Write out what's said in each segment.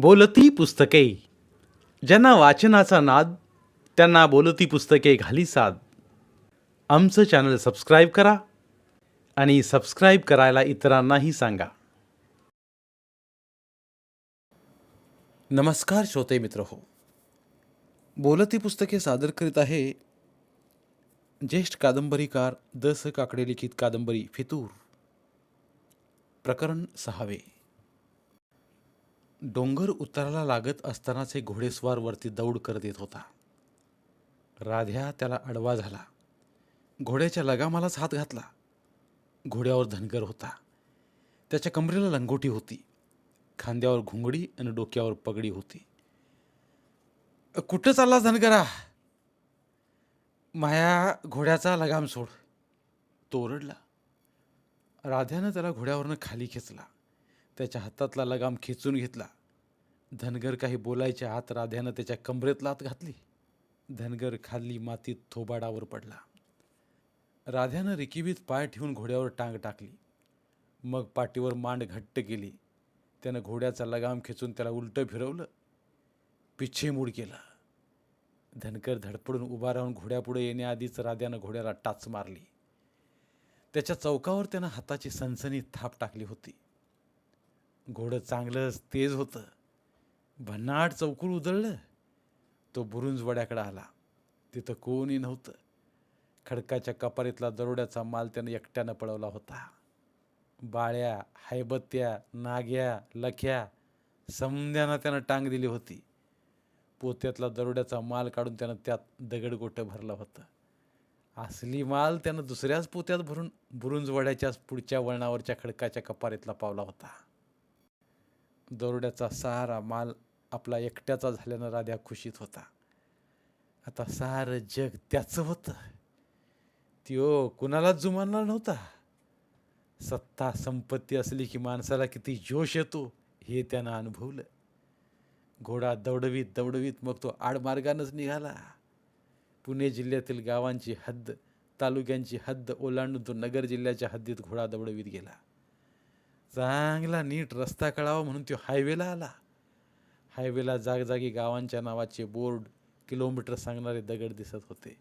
बोलती पुस्तके. ज्यांना वाचनाचा नाद त्यांना बोलती पुस्तके घाली साद. आमचं चॅनल सबस्क्राईब करा आणि सबस्क्राईब करायला इतरांनाही सांगा. नमस्कार श्रोते मित्र हो. बोलती पुस्तके सादर करीत आहे ज्येष्ठ कादंबरीकार द स काकडे लिखित कादंबरी फितूर. प्रकरण सहावे. डोंगर उतराला लागत असतानाचे घोडेस्वार वरती दौड करत येत होता. राध्या त्याला आडवा झाला. घोड्याच्या लगामालाच हात घातला. घोड्यावर धनगर होता. त्याच्या कमरेला लंगोटी होती. खांद्यावर घुंगडी आणि डोक्यावर पगडी होती. कुठं चालला धनगरा? माया घोड्याचा लगाम सोड. तो ओरडला. राध्यानं त्याला घोड्यावरनं खाली खेचला. त्याच्या हातातला लगाम खेचून घेतला. धनगर काही बोलायच्या आत राध्यानं त्याच्या कमरेत लात घातली. धनगर खाली मातीत थोबाडावर पडला. राध्यानं रिकिबीत पाय ठेवून घोड्यावर टांग टाकली. मग पाठीवर मांड घट्ट केली. त्यानं घोड्याचा लगाम खेचून त्याला उलटं फिरवलं. पिच्छे मूड केला. धनकर धडपडून उभा राहून घोड्यापुढे येण्याआधीच राध्यानं घोड्याला टाच मारली. त्याच्या चौकावर त्यानं हाताची सनसनी थाप टाकली होती. घोडं चांगलंच तेज होतं. भन्नाट चौकूळ उधळलं. तो बुरुंजवड्याकडे आला. तिथं कोणी नव्हतं. खडकाच्या कपारीतला दरोड्याचा माल त्यानं एकट्यानं पळवला होता. बाळ्या हायबत्त्या नाग्या लख्या समध्यानं त्यानं टांग दिली होती. पोत्यातला दरोड्याचा माल काढून त्यानं त्यात दगडगोटं भरलं होतं. असली माल त्यानं दुसऱ्याच पोत्यात भरून बुरुंजवाड्याच्या पुढच्या वळणावरच्या खडकाच्या कपारीतला पावला होता. दरोड्याचा सहारा माल आपला एकट्याचा झाल्यानं राध्या खुशीत होता. आता सारं जग त्याचं होतं. त्यो कुणालाच जुमानला नव्हता. सत्ता संपत्ती असली की माणसाला किती जोश येतो हे त्यानं अनुभवलं. घोडा दौडवीत दौडवीत मग तो आडमार्गानंच निघाला. पुणे जिल्ह्यातील गावांची हद्द तालुक्यांची हद्द ओलांडून तो नगर जिल्ह्याच्या हद्दीत घोडा दौडवीत गेला. चांगला नीट रस्ता कळावा म्हणून तो हायवेला आला. हायवेला जागजागी गावांच्या नावाचे बोर्ड किलोमीटर सांगणारे दगड दिसत होते.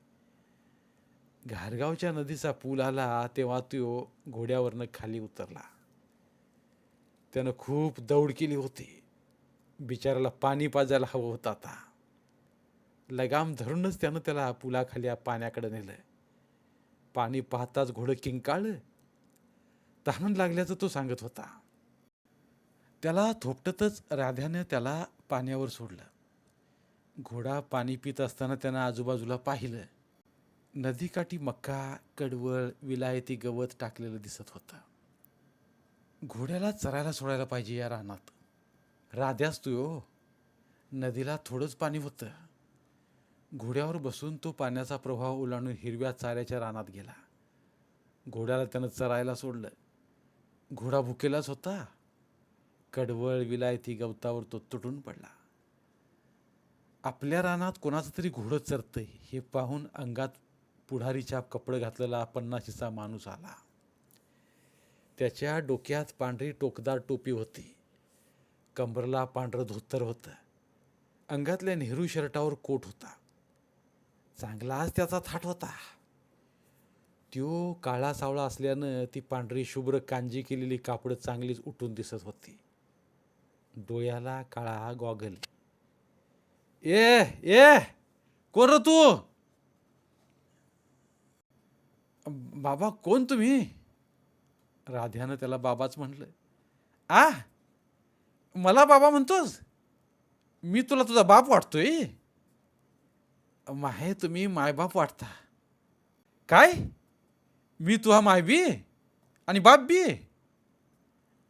घारगावच्या नदीचा पूल आला तेव्हा तो घोड्यावरनं खाली उतरला. त्यानं खूप दौड केली होती. बिचाराला पाणी पाजायला हवं होतं आता. लगाम धरूनच त्यानं त्याला पुलाखाली पाण्याकडे नेलं. पाणी पाहताच घोडं किंकाळलं. तहान लागल्याचं तो सांगत होता. त्याला थोपटतच राध्यानं त्याला पाण्यावर सोडलं. घोडा पाणी पित असताना त्यानं आजूबाजूला पाहिलं. नदीकाठी मक्का कडवळ विलायती गवत टाकलेलं दिसत होतं. घोड्याला चरायला सोडायला पाहिजे या रानात. राध्यास तू हो. नदीला थोडंच पाणी होतं. घोड्यावर बसून तो पाण्याचा प्रभाव ओलांडून हिरव्या चाऱ्याच्या रानात गेला. घोड्याला त्यानं चरायला सोडलं. घोडा भुकेलाच होता. कडवळ विलायती गवतावर तो तुटून पडला. आपल्या रानात कोणाचं तरी घोडं चरतंय हे पाहून अंगात पुढारीच्या कपडं घातलेला पन्नाशीचा माणूस आला. त्याच्या डोक्यात पांढरी टोकदार टोपी होती. कंबरला पांढरं धोतर होतं. अंगातल्या नेहरू शर्टावर कोट होता. चांगलाच त्याचा थाट होता. त्यो काळा सावळा असल्यानं ती पांढरी शुभ्र कांजी केलेली कापडं चांगलीच उठून दिसत होती. डोळ्याला काळा गॉगल. ए ए कोण र तू? बाबा कोण तुम्ही? राध्यानं त्याला बाबाच म्हटलं. आ मला बाबा म्हणतोस? मी तुला तुझा बाप वाटतोय? माहे तुम्ही मायबाप वाटता. काय? मी तुझा माय बी आणि बाप बी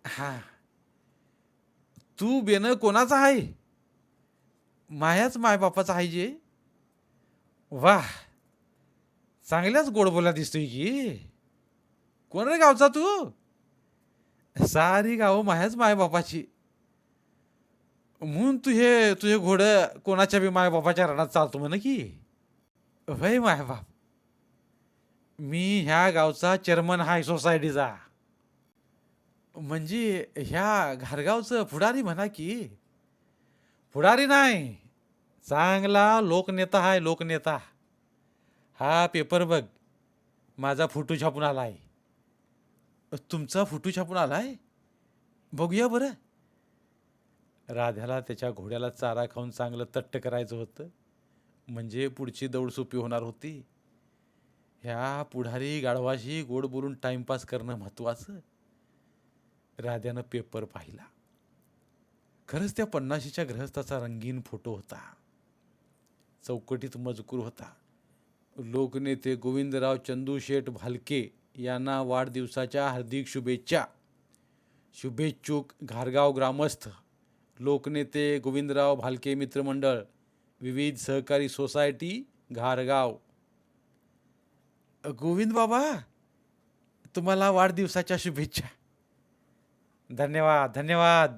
हा तू बेन कोणाचा आहे मायाच मायबापाचा आहे जे वा चांगल्याच गोड बोला दिसतोय की कोण रे गावचा तू सारी गाव मायाच मायबापाची म्हणून तू हे तुझे घोडं कोणाच्या बी मायबापाच्या रणात चालतो म्हण की वय मायबाप मी ह्या गावचा चेअरमन हाय सोसायटीचा म्हणजे ह्या घारगावचं पुढारी म्हणा की पुढारी नाही चांगला लोकनेता आहे लोकनेता. हा पेपर बघ माझा फोटो छापून आला आहे तुमचा फोटो छापून आला आहे बघूया बरं. राध्याला त्याच्या घोड्याला चारा खाऊन चांगलं तट्ट करायचं होतं. म्हणजे पुढची दौड सोपी होणार होती. ह्या पुढारी गाढवाशी गोड बोलून टाइमपास करणं महत्त्वाचं राध्यानं पेपर पाहिला. खरंच त्या पन्नाशीच्या ग्रहस्थाचा रंगीन फोटो होता. चौकटीत मजकूर होता. लोकनेते गोविंदराव चंदू शेठ भालके यांना वाढदिवसाच्या हार्दिक शुभेच्छा. शुभेच्छुक घारगाव ग्रामस्थ लोकनेते गोविंदराव भालके मित्रमंडळ विविध सहकारी सोसायटी घारगाव. गोविंद बाबा तुम्हाला वाढदिवसाच्या शुभेच्छा. धन्यवाद धन्यवाद.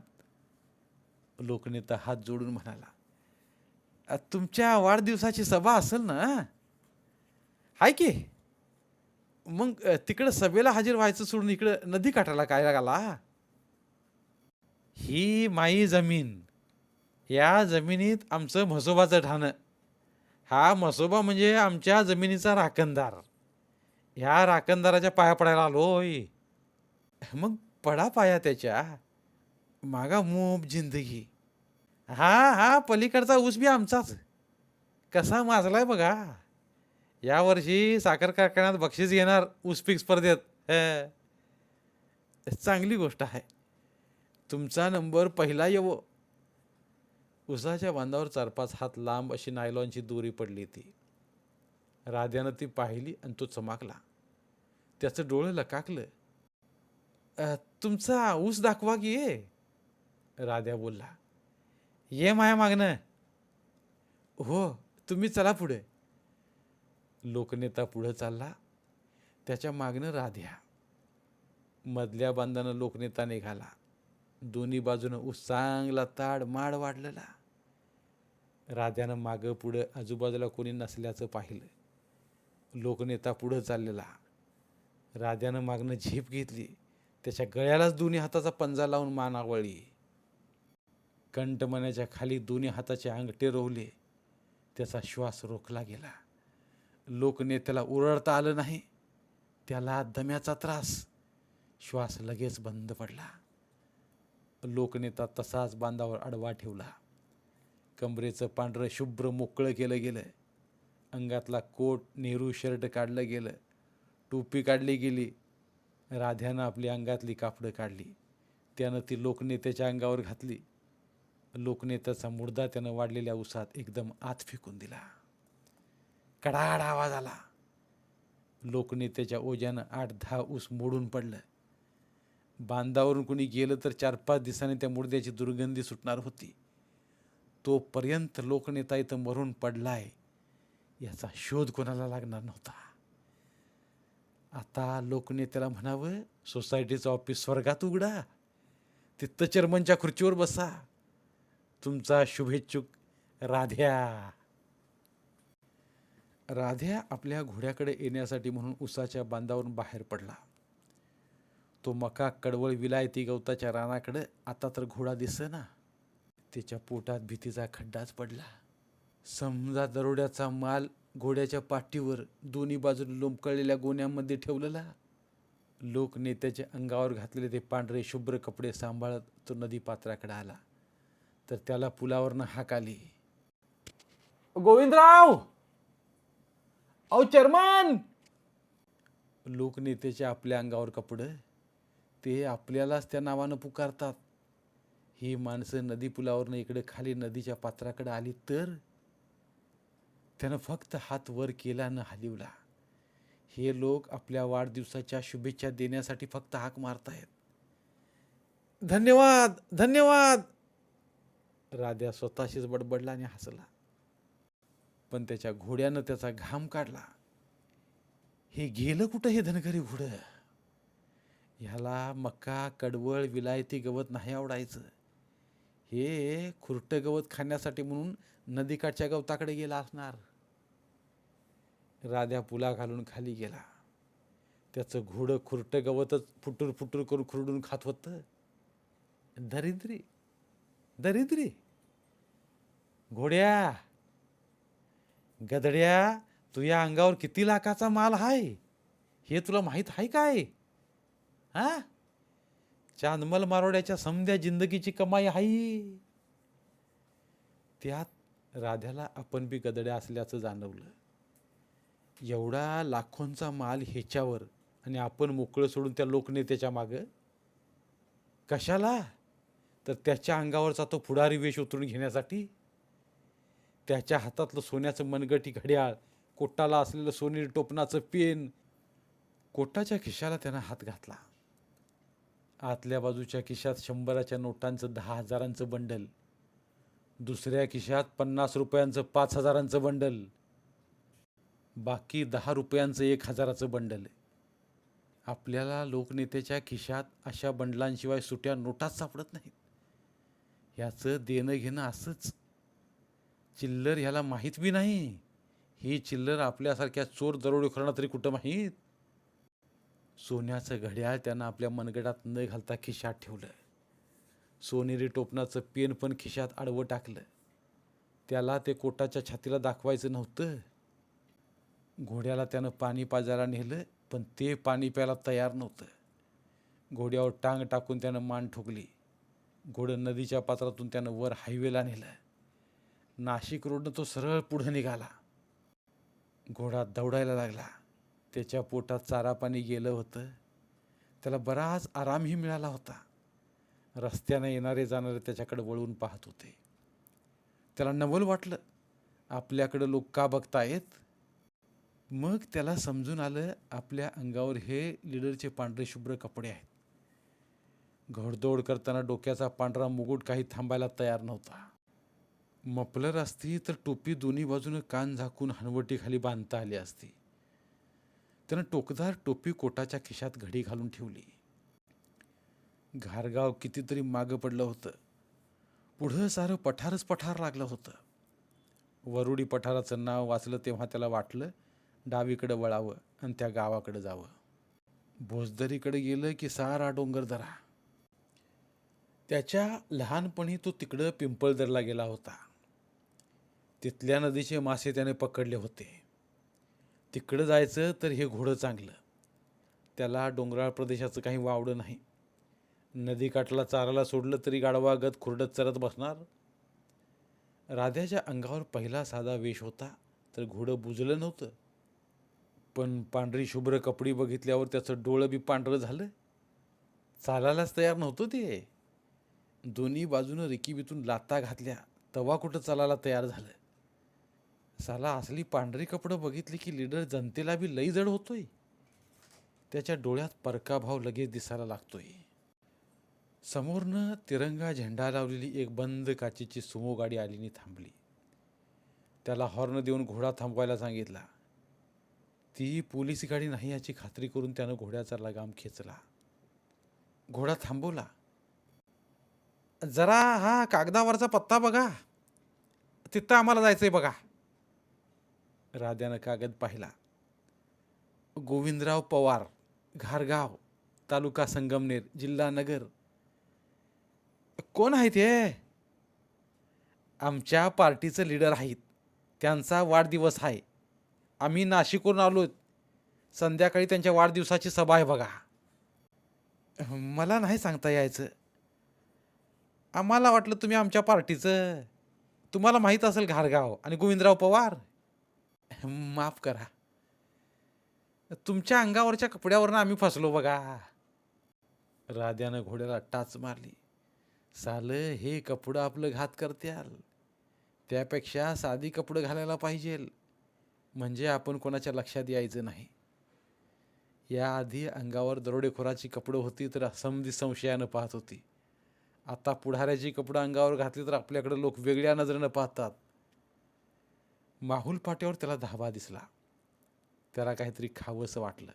लोकनेता हात जोडून म्हणाला तुमच्या वाढदिवसाची सभा असेल ना? हाय की? मग तिकडं सभेला हजर व्हायचं सोडून इकडं नदी काठाला काय लागला? ही माई जमीन या जमिनीत आमचं म्हसोबाचं ठाणं. हा म्हसोबा म्हणजे आमच्या जमिनीचा राखणदार. ह्या राखणदाराच्या पाया पडायला आलोय मग पडा पाया त्याच्या. मागा मोब जिंदगी. हा हा पलीकडचा ऊस बी आमचाच. कसा माजलाय बघा. यावर्षी साखर कारखान्यात बक्षीस घेणार ऊसपीक स्पर्धेत. चांगली गोष्ट आहे. तुमचा नंबर पहिला येवो. उसाच्या बांधावर चार पाच हात लांब अशी नायलॉनची दोरी पडली ती राध्यानं ती पाहिली आणि तो चमाकला. त्याचं डोळं लकाकलं. तुमचा ऊस दाखवा की ये. राध्या बोलला. ये माया मागणं. हो तुम्ही चला पुढे. लोकनेता पुढं चालला. त्याच्या मागणं राध्या. मधल्या बांधानं लोकनेता निघाला. दोन्ही बाजूनं ऊस चांगला ताड माड वाढलेला. राध्यानं मागं पुढं आजूबाजूला कोणी नसल्याचं पाहिलं. लोकनेता पुढं चाललेला. राध्यानं मागणं झेप घेतली. त्याच्या गळ्यालाच दोन्ही हाताचा पंजा लावून मान आवळली. कंठमण्याच्या खाली दोन्ही हाताचे अंगठे रोवले. त्याचा श्वास रोखला गेला. लोकनेत्याला उरळता आलं नाही. त्याला दम्याचा त्रास. श्वास लगेच बंद पडला. लोकनेता तसाच बांधावर आडवा ठेवला. कमरेचं पांढरं शुभ्र मोकळं केलं गेलं. अंगातला कोट नेहरू शर्ट काढलं गेलं. टोपी काढली गेली. राध्यानं आपली अंगातली कापडं काढली. त्यानं ती लोकनेत्याच्या अंगावर घातली. लोकनेत्याचा मुर्दा त्यानं वाढलेल्या उसात एकदम आत फेकून दिला. कडाड आवाज आला. लोकनेत्याच्या ओझ्यानं आठ दहा ऊस मोडून पडलं. बांधावरून कोणी गेलं तर चार पाच दिवसांनी त्या मुर्द्याची दुर्गंधी सुटणार होती. तोपर्यंत लोकनेता इथं मरून पडलाय याचा शोध कोणाला लागणार नव्हता. आता लोकनेत्याला म्हणावं सोसायटीचं ऑफिस स्वर्गात उघडा. तिथं चेअरमनच्या खुर्चीवर बसा. तुमचा शुभेच्छुक राध्या. राध्या आपल्या घोड्याकडे येण्यासाठी म्हणून उसाच्या बांधावरून बाहेर पडला. तो मका कडवळ विलायती गवताच्या रानाकडे आता तर घोडा दिसेना. त्याच्या पोटात भीतीचा खड्डाच पडला. समजा दरोड्याचा माल घोड्याच्या पाठीवर दोन्ही बाजूने लोंबकळलेल्या गोण्यामध्ये ठेवलेला. लोक नेत्याच्या अंगावर घातलेले ते पांढरे शुभ्र कपडे सांभाळत तो नदी पात्राकडे आला. तर त्याला पुलावरनं हाक आली. गोविंदराव! अहो चर्मन लोकनेत्याचे आपल्या अंगावर कपडे ते आपल्यालाच त्या नावानं पुकारतात. ही माणसं नदी पुलावरनं इकडे खाली नदीच्या पात्राकडे आली तर त्यानं फक्त हात वर केला न हलिवला. हे लोक आपल्या वाढदिवसाच्या शुभेच्छा देण्यासाठी फक्त हाक मारतायत. धन्यवाद धन्यवाद. राध्या स्वतःशीच बडबडला आणि हसला. पण त्याच्या घोड्यानं त्याचा घाम काढला. हे गेलं कुठं हे धनगरी घोडं? ह्याला मका कडवळ विलायती गवत नाही आवडायचं. हे खुरटं गवत खाण्यासाठी म्हणून नदीकाठच्या गवताकडे गेला असणार. राध्या पुला घालून खाली गेला. त्याचं घोडं खुरटं गवतच फुटूर फुटूर करून खुरडून खात होतं. दरिद्री दरिद्री. घोड्या गदड्या तुझ्या अंगावर किती लाखाचा माल आहे हे तुला माहीत आहे काय? हा? चांदमल मारोड्याच्या समध्या जिंदगीची कमाई आहे त्यात राध्याला आपण बी गदड्या असल्याचं जाणवलं. एवढा लाखोंचा माल ह्याच्यावर आणि आपण मोकळं सोडून त्या लोकनेत्याच्या मागं? कशाला? तर त्याच्या अंगावरचा तो पुढारी वेश उतरून घेण्यासाठी? त्याच्या हातातलं सोन्याचं मनगटी घड्याळ कोटाला असलेलं सोनेरी टोपणाचं पेन कोटाच्या खिशाला त्यानं हात घातला. आतल्या बाजूच्या खिशात शंभराच्या नोटांचं दहा हजारांचं बंडल. दुसऱ्या खिशात पन्नास रुपयांचं पाच हजारांचं बंडल. बाकी दहा रुपयांचं एक हजाराचं बंडल आपल्याला लोकनेत्याच्या खिशात अशा बंडलांशिवाय सुट्या नोटाच सापडत नाहीत. ह्याचं देणं घेणं असंच. चिल्लर ह्याला माहीत बी नाही. ही चिल्लर आपल्यासारख्या चोर दरोडेखोरांना तरी कुठं माहीत? सोन्याचं घड्याळ त्यानं आपल्या मनगडात न घालता खिशात ठेवलं. सोनेरी टोपणाचं पेन पण खिशात आडवं टाकलं. त्याला ते कोटाच्या छातीला दाखवायचं नव्हतं. घोड्याला त्यानं पाणी पाजायला नेलं पण ते पाणी प्यायला तयार नव्हतं. घोड्यावर टांग टाकून त्यानं मान ठोकली. घोडं नदीच्या पात्रातून त्यानं वर हायवेला नेलं. नाशिक रोडनं तो सरळ पुढं निघाला. घोडा दौडायला लागला. त्याच्या पोटात चारा पाणी गेलं होतं. त्याला बराच आरामही मिळाला होता. रस्त्यानं येणारे जाणारे त्याच्याकडे वळून पाहत होते. त्याला नवल वाटलं आपल्याकडं लोक का बघतायत? मग त्याला समजून आलं आपल्या अंगावर हे लिडरचे पांढरे शुभ्र कपडे आहेत. घोडदौड करताना डोक्याचा पांढरा मुगुट काही थांबायला तयार नव्हता. मफलर असती तर टोपी दोन्ही बाजूनं कान झाकून हनवटीखाली बांधता आली असती. त्यानं टोकदार टोपी कोटाच्या खिशात घडी घालून ठेवली. घारगाव कितीतरी मागं पडलं होतं. पुढं सारं पठारच पठार लागलं होतं. वरुडी पठाराचं नाव वाचलं तेव्हा त्याला वाटलं डावीकडं वळावं आणि त्या गावाकडं जावं. भोजदरीकडे गेलं की सारा डोंगर दरा त्याच्या लहानपणी तो तिकडं पिंपळदरला गेला होता. तिथल्या नदीचे मासे त्याने पकडले होते. तिकडं जायचं तर हे घोडं चांगलं. त्याला डोंगराळ प्रदेशाचं काही वावडं नाही. नदीकाठला चाराला सोडलं तरी गाढवागत खुरडत चरत बसणार. राध्याच्या अंगावर पहिला साधा वेश होता तर घोडं बुजलं नव्हतं. पण पांढरी शुभ्र कपडी बघितल्यावर त्याचं डोळं बी पांढरं झालं. चालायलाच तयार नव्हतं ते. दोन्ही बाजूनं रिकीबीतून लाता घातल्या. तवा कुठं चालायला तयार झालं? साला असली पांढरी कपडं बघितली की लीडर जनतेला बी लई जड होतोय. त्याच्या डोळ्यात परकाभाव लगेच दिसायला लागतोय. समोरनं तिरंगा झेंडा लावलेली एक बंद काचेची सुमो गाडी आलीने थांबली. त्याला हॉर्न देऊन घोडा थांबवायला सांगितला. ती पोलीस गाडी नाही याची खात्री करून त्यानं घोड्याचा लगाम खेचला. घोडा थांबवला. जरा हा कागदावरचा पत्ता बघा. तिथं आम्हाला जायचंय बघा. राध्यानं कागद पाहिला. गोविंदराव पवार घारगाव तालुका संगमनेर जिल्हा नगर. कोण आहेत हे? आमच्या पार्टीचं लीडर आहेत. त्यांचा वाढदिवस आहे. आम्ही नाशिकवरून आलो संध्याकाळी त्यांच्या वाढदिवसाची सभा आहे बघा. मला नाही सांगता यायचं. आम्हाला वाटलं तुम्ही आमच्या पार्टीचं. तुम्हाला माहीत असेल घारगाव आणि गोविंदराव पवार. माफ करा. तुमच्या अंगावरच्या कपड्यावरनं आम्ही फसलो बघा. राध्यानं घोड्याला टाच मारली. सालं हे कपडं आपलं घात करत्याल. त्यापेक्षा साधी कपडं घालायला पाहिजेल. म्हणजे आपण कोणाच्या लक्षात यायचं नाही. याआधी अंगावर दरोडेखोराची कपडं होती तर समधी संशयानं पाहत होती. आता पुढाऱ्याची कपडं अंगावर घातली तर आपल्याकडे लोक वेगळ्या नजरेनं पाहतात. माहुल पाट्यावर त्याला धाबा दिसला. त्याला काहीतरी खावंसं वाटलं.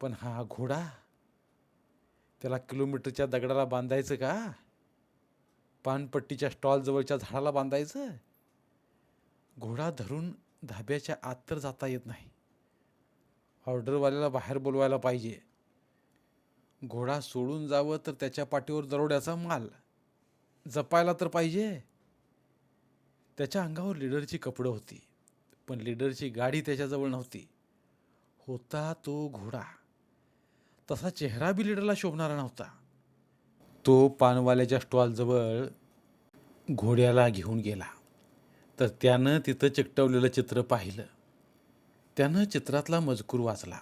पण हा घोडा? त्याला किलोमीटरच्या दगडाला बांधायचं का? पानपट्टीच्या स्टॉलजवळच्या झाडाला बांधायचं? घोडा धरून धाब्याच्या आत तर जाता येत नाही. ऑर्डरवाल्याला बाहेर बोलवायला पाहिजे. घोडा सोडून जावं तर त्याच्या पाठीवर दरोड्याचा माल. जपायला तर पाहिजे. त्याच्या अंगावर लीडरची कपडं होती पण लीडरची गाडी त्याच्याजवळ नव्हती. होता तो घोडा. तसा चेहरा बी लीडरला शोभणारा नव्हता. तो पानवाल्याच्या स्टॉलजवळ घोड्याला घेऊन गेला. तर त्यानं तिथं चिकटवलेलं चित्र पाहिलं. त्यानं चित्रातला मजकूर वाचला.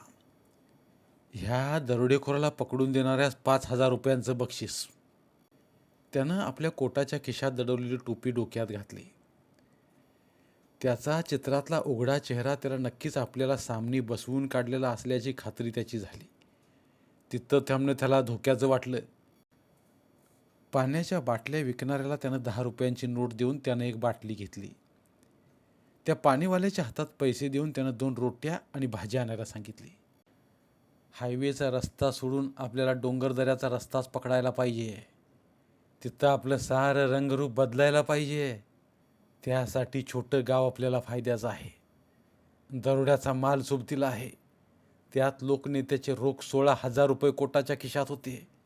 ह्या दरोडेखोराला पकडून देणाऱ्या पाच हजार रुपयांचं बक्षीस. त्यानं आपल्या कोटाच्या खिशात दडवलेली टोपी डोक्यात घातली. त्याचा चित्रातला उघडा चेहरा त्याला नक्कीच आपल्याला सामनी बसवून काढलेला असल्याची खात्री त्याची झाली. तिथं थांबणं त्याला धोक्याचं वाटलं. पाण्याच्या बाटल्या विकणाऱ्याला त्यानं दहा रुपयांची नोट देऊन त्यानं एक बाटली घेतली. त्या पाणीवाल्याच्या हातात पैसे देऊन त्यानं दोन रोट्या आणि भाजी आणायला सांगितली. हायवेचा रस्ता सोडून आपल्याला डोंगरदऱ्याचा रस्ताच पकडायला पाहिजे. तिथं आपलं सारं रंगरूप बदलायला पाहिजे. त्यासाठी छोटं गाव आपल्याला फायद्याचं आहे. दरोड्याचा माल सोबतीला आहे. त्यात लोकनेत्याचे रोख सोळा हजार रुपये कोटाच्या खिशात होते.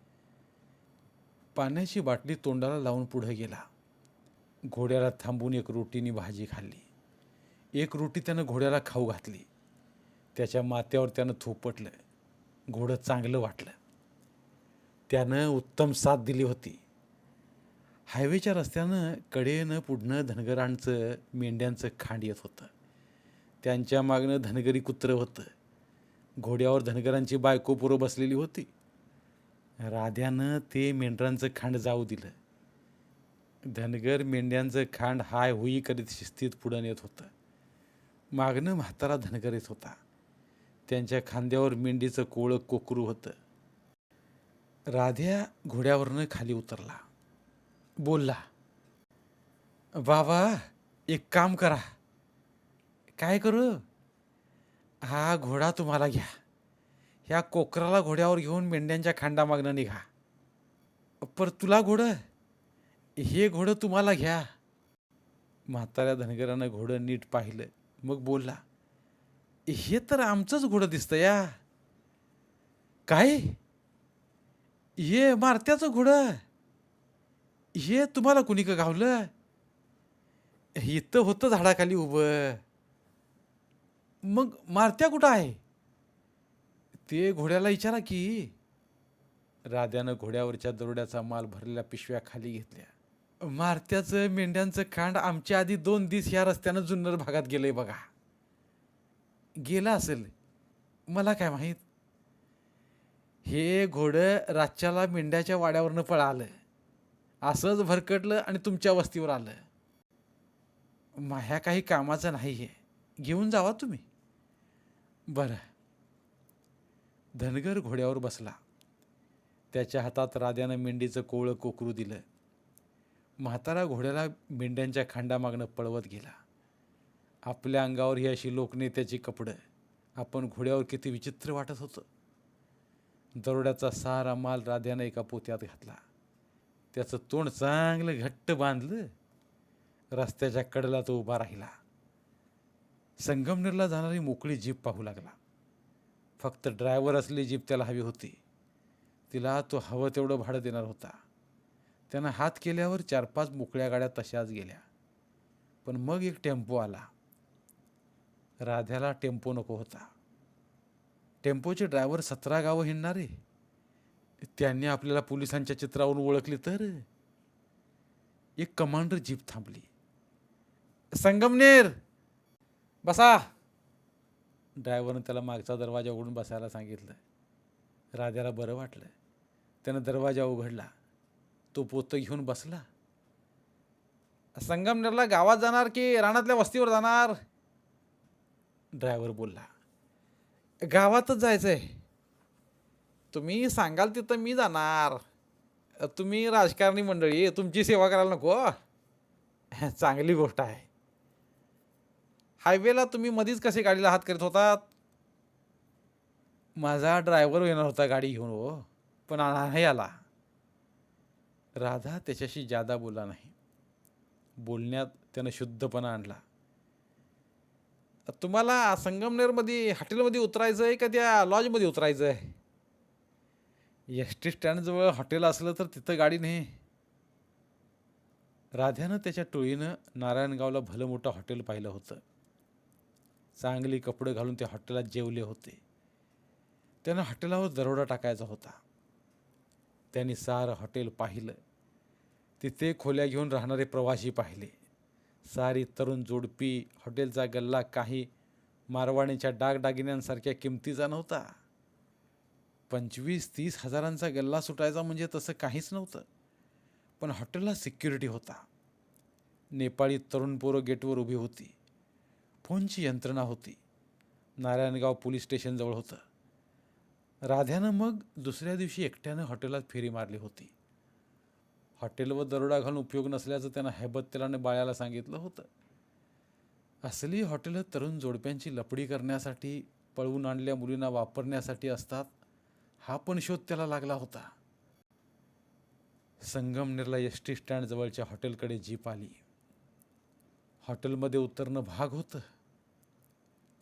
पाण्याची बाटली तोंडाला लावून पुढे गेला. घोड्याला थांबून एक रोटीने भाजी खाल्ली. एक रोटी त्यानं घोड्याला खाऊ घातली. त्याच्या माथ्यावर त्यानं थोपटलं. घोडं चांगलं वाटलं. त्यानं उत्तम साथ दिली होती. हायवेच्या रस्त्यानं कडेनं पुढनं धनगरांचं मेंढ्यांचं खांड येत होतं. त्यांच्या मागनं धनगरी कुत्रं होतं. घोड्यावर धनगरांची बायको पुरं बसलेली होती. राध्यानं ते मेंढरांचं खांड जाऊ दिलं. धनगर मेंढ्यांचं खांड हाय होई करीत शिस्तीत पुढं येत होतं. मागणं म्हातारा धनगर येत होता. त्यांच्या खांद्यावर मेंढीचं कोळं कोकरू होतं. राध्या घोड्यावरनं खाली उतरला. बोलला बाबा एक काम करा. काय करू? हा घोडा तुम्हाला घ्या. ह्या कोकराला घोड्यावर घेऊन मेंढ्यांच्या खांडामागनं निघा. पर तुला घोडं? हे घोडं तुम्हाला घ्या. म्हाताऱ्या धनगरानं घोडं नीट पाहिलं. मग बोलला हे तर आमचंच घोडं दिसतं या. काय? हे मारत्याचं घोडं? हे तुम्हाला कुणी का गावलं इथं होतं झाडाखाली उभं. मग मारत्या कुठं आहे? ते घोड्याला विचारा की राध्यानं घोड्यावरच्या दरोड्याचा माल भरलेल्या पिशव्या खाली घेतल्या. मारत्याचं मेंढ्यांचं खांड आमच्या आधी दोन दिस ह्या रस्त्यानं जुन्नर भागात गेलंय बघा. गेलं असेल. मला काय माहीत? हे घोडं रातच्याला मेंढ्याच्या वाड्यावरनं पळालं. असंच भरकटलं आणि तुमच्या वस्तीवर आलं. माह्या काही कामाचं नाही आहे घेऊन जावा तुम्ही. बरं. धनगर घोड्यावर बसला. त्याच्या हातात राध्यानं मेंढीचं कोवळं कोकरू दिलं. म्हातारा घोड्याला मेंढ्यांच्या खांडामागनं पळवत गेला. आपल्या अंगावर ही अशी लोकनेत्याची कपडं. आपण घोड्यावर किती विचित्र वाटत होतं. दरोड्याचा सारा माल राध्यानं एका पोत्यात घातला. त्याचं तोंड चांगलं घट्ट बांधलं. रस्त्याच्या कडेला तो उभा राहिला. संगमनेरला जाणारी मोकळी जीप पाहू लागला. फक्त ड्रायव्हर असली जीप त्याला हवी होती. तिला तो हवं तेवढं भाडं देणार होता. त्यानं हात केल्यावर चार पाच मोकळ्या गाड्या तशाच गेल्या. पण मग एक टेम्पो आला. राध्याला टेम्पो नको होता. टेम्पोचे ड्रायव्हर सतरा गावं हिंडणारे. त्यांनी आपल्याला पोलिसांच्या चित्रावरून ओळखली तर? एक कमांडर जीप थांबली. संगमनेर! बसा! ड्रायव्हरनं त्याला मागचा दरवाजा उघडून बसायला सांगितलं. राध्याला बरं वाटलं. त्यानं दरवाजा उघडला. तो पोतं घेऊन बसला. संगमनेरला गावात जाणार की रानातल्या वस्तीवर जाणार? ड्रायव्हर बोलला. गावातच जायचं आहे तुम्ही सांगाल तिथं मी जाणार. तुम्ही राजकारणी मंडळी तुमची सेवा करायला नको चांगली गोष्ट आहे. हायवेला तुम्ही मधीच कसे गाडीला हात करत होतात माझा ड्रायव्हर येणार होता गाडी घेऊन हो पण नाही आला. राधा त्याच्याशी जादा बोला नाही. बोलण्यात त्यानं शुद्धपणा आणला. तुम्हाला संगमनेरमध्ये हॉटेलमध्ये उतरायचं आहे का त्या लॉजमध्ये उतरायचं आहे एस टी स्टँडजवळ हॉटेल असलं तर तिथं गाडी नाही. राध्यानं त्याच्या टोळीनं नारायणगावला भलं मोठं हॉटेल पाहिलं होतं. चांगली कपडे घालून ते हॉटेलात जेवले होते. त्यानं हॉटेलावर दरोडा टाकायचा होता. त्यांनी सारं हॉटेल पाहिलं. तिथे खोल्या घेऊन राहणारे प्रवासी पाहिले. सारी तरुण जोडपी हॉटेलचा गल्ला काही मारवाणीच्या डागडागिन्यांसारख्या किमतीचा नव्हता. पंचवीस तीस हजारांचा गल्ला सुटायचा म्हणजे तसं काहीच नव्हतं. पण हॉटेलला सिक्युरिटी होता. नेपाळी तरुण पोरं गेटवर उभी होती. फोनची यंत्रणा होती. नारायणगाव पोलीस स्टेशनजवळ होतं. राध्यानं मग दुसऱ्या दिवशी एकट्यानं हॉटेलात फेरी मारली होती. हॉटेलवर दरोडा घालून उपयोग नसल्याचं त्यांना हैबत्तेलाने बाळ्याला सांगितलं होतं. असली हॉटेलं तरुण जोडप्यांची लपडी करण्यासाठी पळवून आणल्या मुलींना वापरण्यासाठी असतात हा पण शोध त्याला लागला होता. संगमनेरला एस टी स्टँडजवळच्या हॉटेलकडे जीप आली. हॉटेलमध्ये उतरणं भाग होतं.